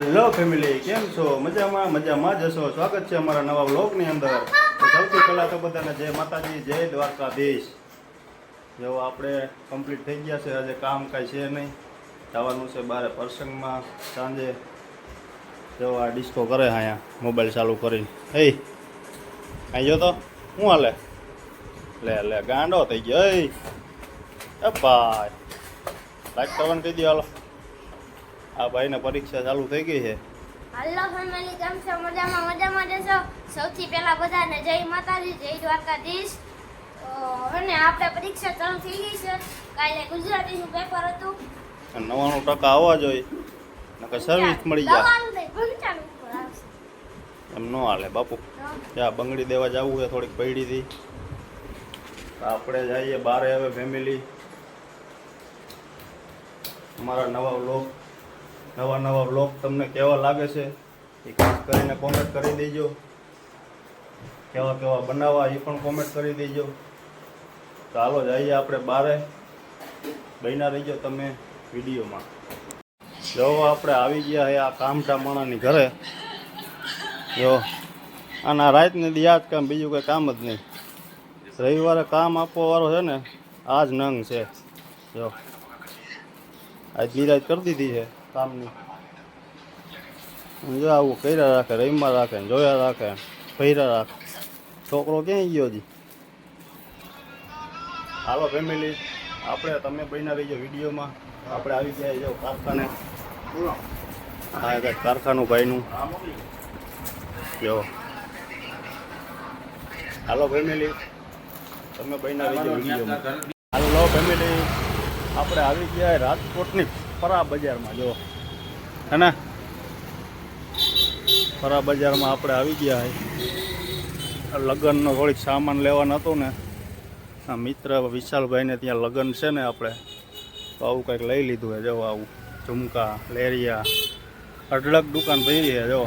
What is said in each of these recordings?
Hello family કેમ છો? મજામાં મજામાં જશો સ્વાગત છે અમારા નવા વ્લોગની અંદર. સૌથી પહેલાં તો બધાને જય માતાજી, જય દ્વારકાધીશ. જેવો આપણે કમ્પ્લીટ થઈ ગયા છે. આજે કામ કાંઈ છે નહીં. જવાનું છે બારે પ્રસંગમાં. સાંજે જેવો આ ડિસ્કો કરે અહીંયા મોબાઈલ ચાલુ કરીને. એ અહીં જો તો શું હાલે? લે લે, ગાંડો થઈ ગયો. એ ભાઈ લાઈક કરવાનું કહી દો હાલો. આ ભાઈને પરીક્ષા ચાલુ થઈ ગઈ છે. હલો ફેમિલી કેમ છો? મજામાં મજામાં જશો સૌથી પહેલા બધાને જય માતાજી જય દ્વારકાધીશ. અને આપણે પરીક્ષા ચાલુ થઈ ગઈ છે. કાલે ગુજરાતીનું પેપર હતું. નવાણું ટકા આવવા જોઈએ નકર સર્વિસ મળી જાય એમ ન હાલે બાપુ. ત્યાં બંગડી દેવા જવું છે થોડીક પૈડીથી આપણે જઈએ બારે હવે ફેમિલી અમારા નવા વ્લોગ નવા નવા બ્લોગ તમને કેવા લાગે છે, એ ખાસ કરીને કોમેન્ટ કરી દેજો. કેવા કેવા બનાવવા, એ પણ કોમેન્ટ કરી દેજો. ચાલો જઈએ આપણે બારે. બન્યા રહીજો તમે વિડીયોમાં. જો આપણે આવી ગયા છે આ કામઠા માણાની ઘરે. જો અને આ રાતને દી જ કામ, બીજું કંઈ કામ જ નહીં. રવિવારે કામ આપવા વાળો છે ને આ જ નંગ છે. જો, આજ નિરાજ કરી દીધી છે. કામની. જો આવું કર્યા રાખે રહીમાં રાખે જોયા રાખે ફર્યા રાખે. છોકરો ક્યાંય ગયો જી હાલો ફેમિલી આપણે તમે બન્યા રહીજો વિડીયોમાં. આપણે આવી ગયા જો કારખાને. હા કારખાનું ભાઈનું. જો. હાલો ફેમિલી તમે બન્યા રહીજો વિડીયોમાં. હાલો ફેમિલી આપણે આવી ગયા રાજકોટની. ફરા બજારમાં, જો. હે ને? ફરા બજારમાં આપણે આવી ગયા હોય લગ્નનો થોડીક સામાન લેવાનો હતો ને. આ મિત્ર વિશાલભાઈને ત્યાં લગ્ન છે ને આપણે. તો આવું કંઈક લઈ લીધું હે, જો, આવું. ઝુમકા, લેરિયા, અઢળક દુકાન ભરી છે જો.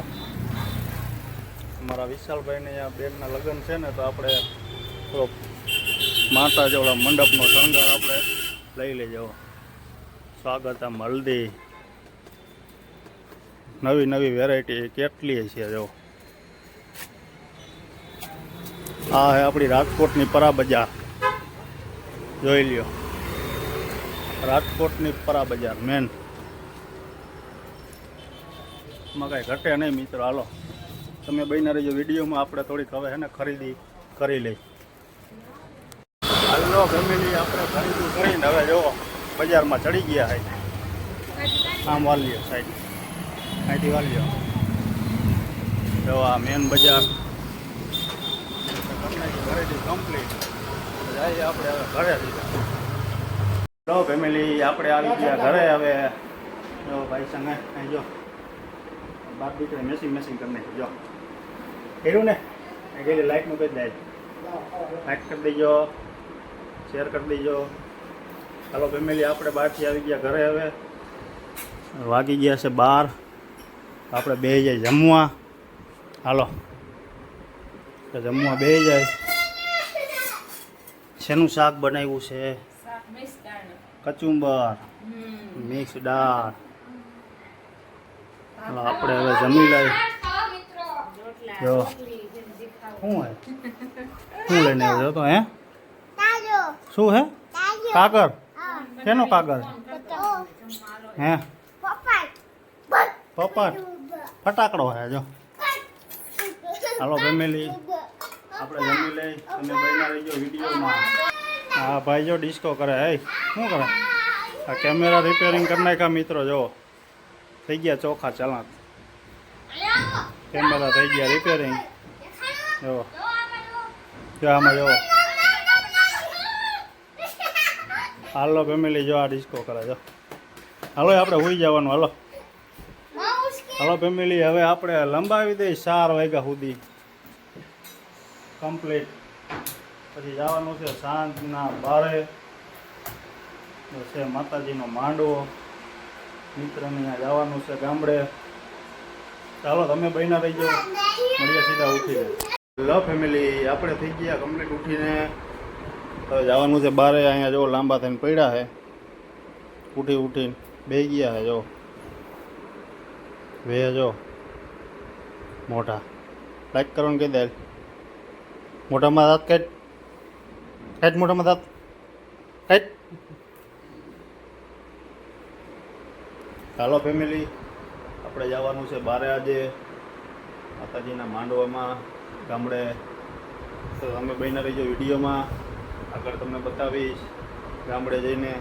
અમારા વિશાલભાઈને અહીંયા બેનના લગ્ન છે ને, તો આપણે થોડોક માતા જેવડા મંડપનો શણગાર આપણે લઈ લેજો. સ્વાગત આ હલ્દી નવી નવી વેરાયટી કેટલી છે જો. આ હે આપણી રાજકોટની પરા બજાર જોઈ લ્યો. રાજકોટની પરા બજાર મેનમાં કાંઈ ઘટે નહીં મિત્રો, હાલો. તમે બહીને રહેજો વિડીયોમાં, આપણે થોડીક હવે ને ખરીદી કરી લઈ. હાલો ફેમિલી આપણે ખરીદી કરીને હવે જો બજારમાં ચડી ગયા હે આમ વાલ્યો સાઈડ અહીંથી વાલ્યો જો આ મેન બજાર. ઘરેથી કમ્પ્લીટ જઈએ આપણે હવે ઘરે લો ફેમિલી આપણે આવી ગયા ઘરે હવે. જો ભાઈ સંગે, અહીં જો. બાપ દીકરી મેસિંગ મેસિંગ કરી નાખી. જો. કર્યું ને? ગયેલી મૂકી જ જાય લાઈટ કરી દેજો. શેર કરી દેજો. ચાલો ફેમિલી આપણે બહારથી આવી ગયા ઘરે હવે. વાગી ગયા છે બાર. આપણે બે જાય જમવા. હાલો. જમવા બે જાય. શેનું શાક બનાવ્યું છે? કચુંબર. મિક્સ દાળ. હાલો આપણે હવે જમી લઈ જો. શું હે શું લઈને આવ્યો તો હે? શું હે? કાગળ શેનો કાગળ? હે? પપટ. ફટાકડો હે, જો. હાલો ફેમિલી આપણે જમી લઈ અને બન્યા રહીજો વિડીયોમાં. હા, ભાઈ જો ડિસ્કો કરે. હે, શું કરે? આ કેમેરા રિપેરિંગ કરી નાખ્યા મિત્રો, જો. થઈ ગયા ચોખા ચલાક. કેમેરા થઈ ગયા રિપેરિંગ જો. જો આમાં, જો. હાલો ફેમિલી જો આ ડિસ્કો કરે, જો. હાલો, આપણે હોઈ જવાનું, હાલો. હાલો ફેમિલી હવે આપણે લંબાવી દઈએ ચાર વાગ્યા સુધી. કમ્પ્લીટ પછી જવાનું છે સાંજના બારે. છે માતાજીનો માંડવો. મિત્રને ત્યાં જવાનું છે ગામડે. ચાલો, તમે બહેના રહી જાઓ. મળીએ સીધા ઉઠીને. લો ફેમિલી આપણે થઈ ગયા કમ્પ્લીટ ઉઠીને. હવે જવાનું છે બારે, અહીંયા જો લાંબા થઈને પડ્યા છે. ઉઠી ઉઠીને બે ગયા છે, જો. બે જો. મોટા લાઈક કરવાનું કહી દે. મોટામાં દાંત કાઢ. કાઢ મોટામાં દાંત કાઢ. ચાલો ફેમિલી આપણે જવાનું છે બારે આજે. માતાજીના માંડવામાં, ગામડે. તમે બહેના રહીજો વિડીયોમાં. આગળ તમને બતાવીશ ગામડે જઈને.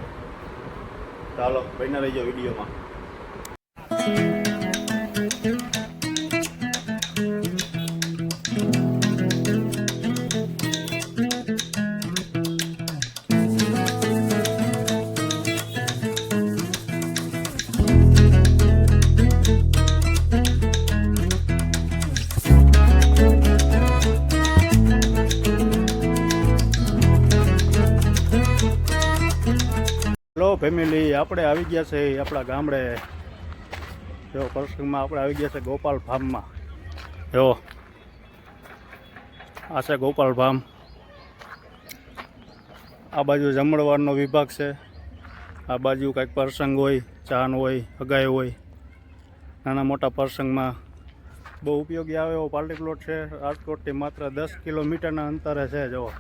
ચાલો બન્યા રહીજો વિડીયોમાં. ફેમિલી આપણે આવી ગયા છે આપણા ગામડે. જો પ્રસંગમાં આપણે આવી ગયા છે ગોપાલ ફાર્મમાં જો. આ છે ગોપાલ ફાર્મ આ બાજુ જમણવારનો વિભાગ છે. આ બાજુ કાંઈક પ્રસંગ હોય, ચાન હોય, અગાઈ હોય. નાના મોટા પ્રસંગમાં બહુ ઉપયોગી આવે એવો પાર્ટી પ્લોટ છે. રાજકોટથી માત્ર દસ કિલોમીટરના અંતરે છે, જો.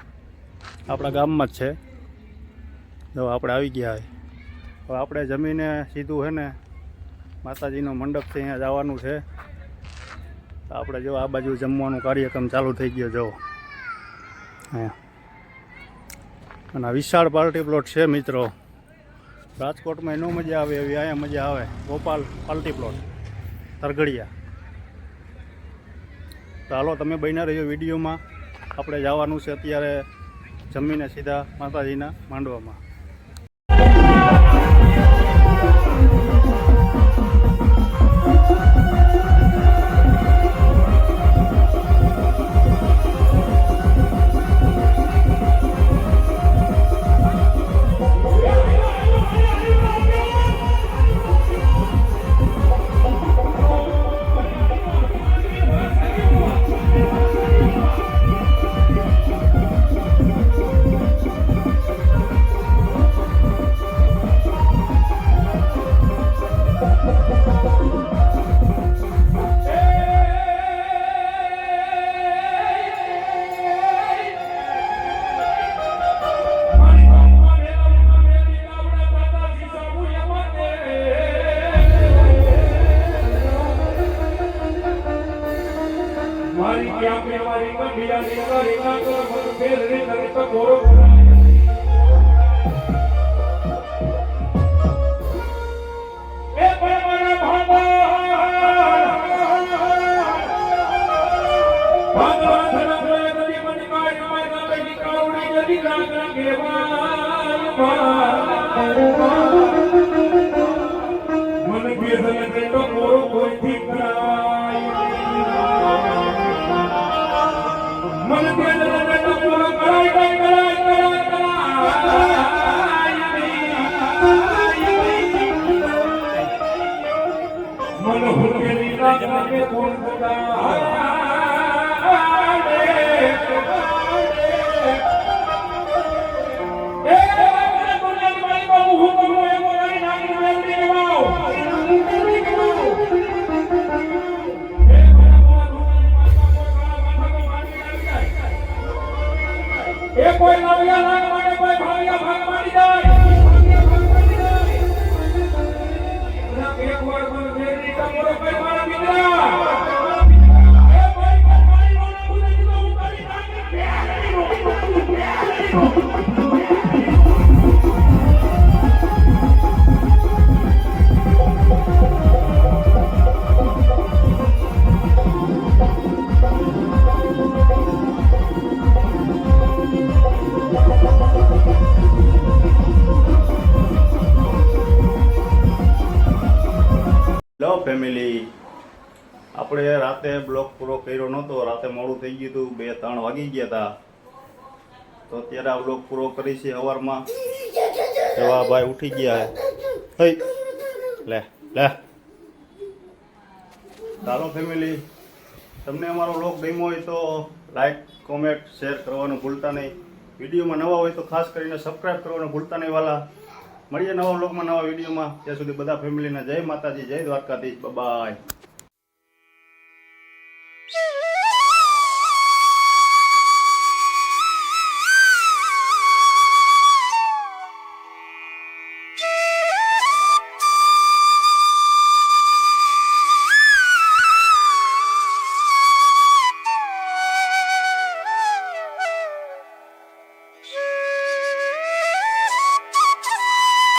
આપણા ગામમાં જ છે. જો, આપણે આવી ગયા છે. હવે આપણે જમીને સીધું છે ને માતાજીનો મંડપ છે, અહીંયા જવાનું છે. આપણે જો આ બાજુ જમવાનું કાર્યક્રમ ચાલુ થઈ ગયો, જો. હા અને વિશાળ પાર્ટી પ્લોટ છે મિત્રો. રાજકોટમાં એનો મજા આવે એવી, અહીંયા મજા આવે. Gopal party plot, Taragadiya. તો હાલો, તમે બન્યા રહ્યો વિડીયોમાં. આપણે જવાનું છે અત્યારે જમીને સીધા માતાજીના માંડવામાં. મારી ક્યાં પે મારી કંડિયા ની કરી ના કરો ફેર રે કરે તો ગોરો એ મન હુકેલી રાગ રાગે કોણ એ ફેમિલી આપણે રાતે બ્લોક પૂરો કર્યો નહોતો. રાતે મોડું થઈ ગયું હતું. બે, ત્રણ વાગી ગયા હતા. તો અત્યારે આ બ્લોક પૂરો કરી છે સવારમાં. જવા ભાઈ ઉઠી ગયા હે લે લે. ચાલો ફેમિલી તમને અમારો બ્લોગ ગમ્યો હોય તો લાઈક કોમેન્ટ શેર કરવાનું ભૂલતા નહીં. વિડીયોમાં નવા હોય તો ખાસ કરીને સબસ્ક્રાઈબ કરવાનું ભૂલતા નહીં વાલા. મળીએ નવા બ્લોગમાં નવા વિડીયોમાં. ત્યાં સુધી બધા ફેમિલીને જય માતાજી, જય દ્વારકાધીશ. બાય